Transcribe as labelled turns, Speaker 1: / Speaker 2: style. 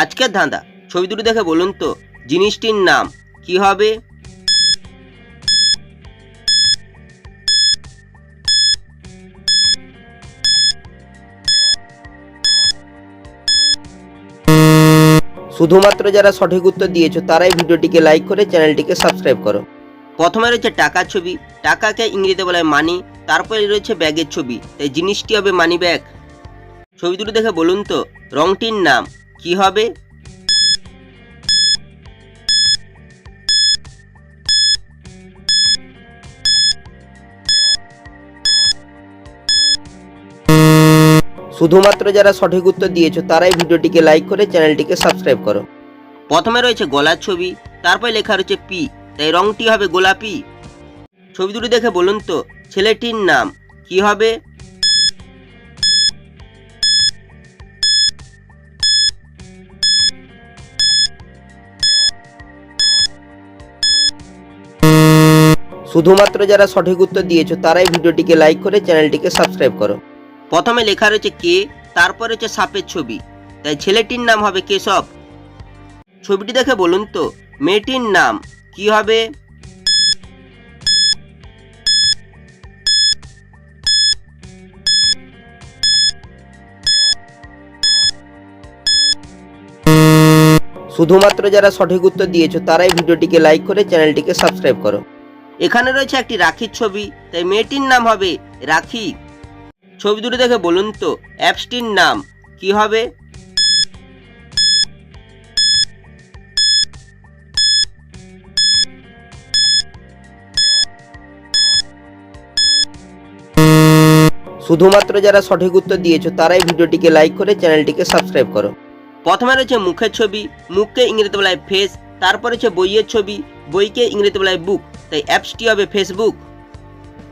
Speaker 1: আজকের ধাঁধা। ছবি দুটো দেখে বলুন তো, জিনিসটির নাম কি হবে? শুধুমাত্র যারা সঠিক উত্তর দিয়েছ, তারাই ভিডিওটিকে লাইক করে চ্যানেলটিকে সাবস্ক্রাইব করো। প্রথমে রয়েছে টাকার ছবি। টাকাকে ইংরেজিতে বলা হয় মানি তারপরে রয়েছে ব্যাগের ছবি। তাই জিনিসটি হবে মানি ব্যাগ ছবি দুটো দেখে বলুন তো, রংটির নাম কি হবে? শুধুমাত্র যারা সঠিক উত্তর দিয়েছ তারাই ভিডিওটিকে লাইক করে চ্যানেলটিকে সাবস্ক্রাইব করো। প্রথমে রয়েছে গলার ছবি তারপরে লেখা রয়েছে পি তাই রংটি হবে গোলাপি। ছবি দুটি দেখে বলুন তো ছেলেটির নাম কি হবে? শুধুমাত্র যারা সঠিক উত্তর দিয়েছ, তারাই ভিডিওটিকে লাইক করে চ্যানেলটিকে সাবস্ক্রাইব করো। প্রথমে লেখা রয়েছে কে, তারপর রয়েছে সাপের ছবি। তাই ছেলেটির নাম হবে কেশব। ছবিটি দেখে বলুন তো, মেয়েটির নাম কি হবে? শুধুমাত্র যারা সঠিক উত্তর দিয়েছ, তারাই ভিডিওটিকে লাইক করে চ্যানেলটিকে সাবস্ক্রাইব করো। এখানে রয়েছে একটি রাখির ছবি, তাই মেয়েটির নাম হবে রাখি। ছবি দুটো দেখে বলুন তো, অ্যাপসটির নাম কি হবে? শুধুমাত্র যারা সঠিক উত্তর দিয়েছ, তারাই ভিডিওটিকে লাইক করে চ্যানেলটিকে সাবস্ক্রাইব করো। প্রথমে রয়েছে মুখের ছবি, মুখকে ইংরেজিতে বলা হয় ফেস তারপরে হচ্ছে বইয়ের ছবি, বইকে ইংরেজিতে বলা হয় বুক তাই অ্যাপসটি হবে ফেসবুক